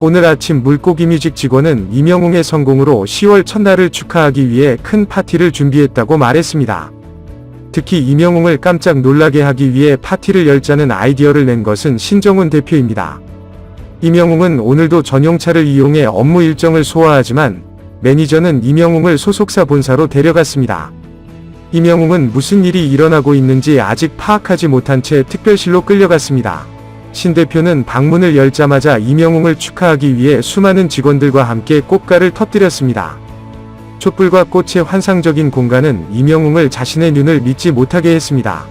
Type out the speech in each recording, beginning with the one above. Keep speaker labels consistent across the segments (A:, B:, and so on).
A: 오늘 아침 물고기 뮤직 직원은 이명웅의 성공으로 10월 첫날을 축하하기 위해 큰 파티를 준비했다고 말했습니다. 특히 이명웅을 깜짝 놀라게 하기 위해 파티를 열자는 아이디어를 낸 것은 신정훈 대표입니다. 이명웅은 오늘도 전용차를 이용해 업무 일정을 소화하지만 매니저는 이명웅을 소속사 본사로 데려갔습니다. 이명웅은 무슨 일이 일어나고 있는지 아직 파악하지 못한 채 특별실로 끌려갔습니다. 신 대표는 방문을 열자마자 이명웅을 축하하기 위해 수많은 직원들과 함께 꽃가를 터뜨렸습니다. 촛불과 꽃의 환상적인 공간은 이명웅을 자신의 눈을 믿지 못하게 했습니다.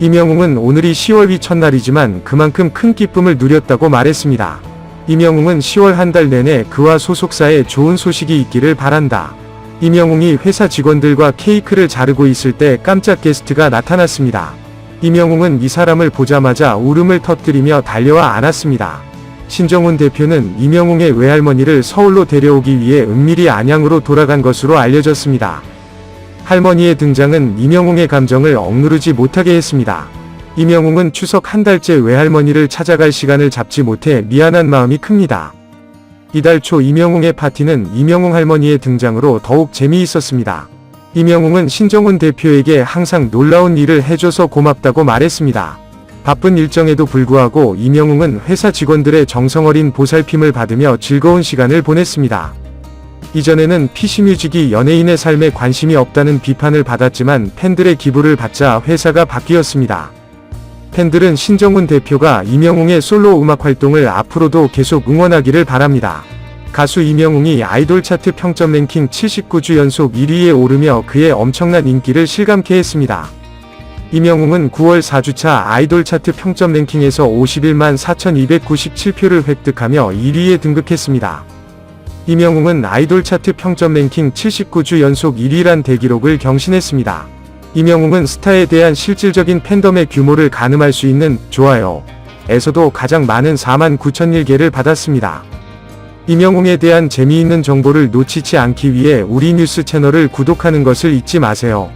A: 이명웅은 오늘이 10월이 첫날이지만 그만큼 큰 기쁨을 누렸다고 말했습니다. 이명웅은 10월 한 달 내내 그와 소속사에 좋은 소식이 있기를 바란다. 이명웅이 회사 직원들과 케이크를 자르고 있을 때 깜짝 게스트가 나타났습니다. 이명웅은 이 사람을 보자마자 울음을 터뜨리며 달려와 안았습니다. 신정훈 대표는 이명웅의 외할머니를 서울로 데려오기 위해 은밀히 안양으로 돌아간 것으로 알려졌습니다. 할머니의 등장은 이명웅의 감정을 억누르지 못하게 했습니다. 이명웅은 추석 한 달째 외할머니를 찾아갈 시간을 잡지 못해 미안한 마음이 큽니다. 이달 초 이명웅의 파티는 이명웅 할머니의 등장으로 더욱 재미있었습니다. 이명웅은 신정훈 대표에게 항상 놀라운 일을 해줘서 고맙다고 말했습니다. 바쁜 일정에도 불구하고 이명웅은 회사 직원들의 정성어린 보살핌을 받으며 즐거운 시간을 보냈습니다. 이전에는 피시뮤직이 연예인의 삶에 관심이 없다는 비판을 받았지만 팬들의 기부를 받자 회사가 바뀌었습니다. 팬들은 신정훈 대표가 이명웅의 솔로 음악 활동을 앞으로도 계속 응원하기를 바랍니다. 가수 이명웅이 아이돌 차트 평점 랭킹 79주 연속 1위에 오르며 그의 엄청난 인기를 실감케 했습니다. 이명웅은 9월 4주차 아이돌 차트 평점 랭킹에서 51만 4297표를 획득하며 1위에 등극했습니다. 이명웅은 아이돌 차트 평점 랭킹 79주 연속 1위란 대기록을 경신했습니다. 이명웅은 스타에 대한 실질적인 팬덤의 규모를 가늠할 수 있는 좋아요. 에서도 가장 많은 4만 9천일 개를 받았습니다. 이명웅에 대한 재미있는 정보를 놓치지 않기 위해 우리 뉴스 채널을 구독하는 것을 잊지 마세요.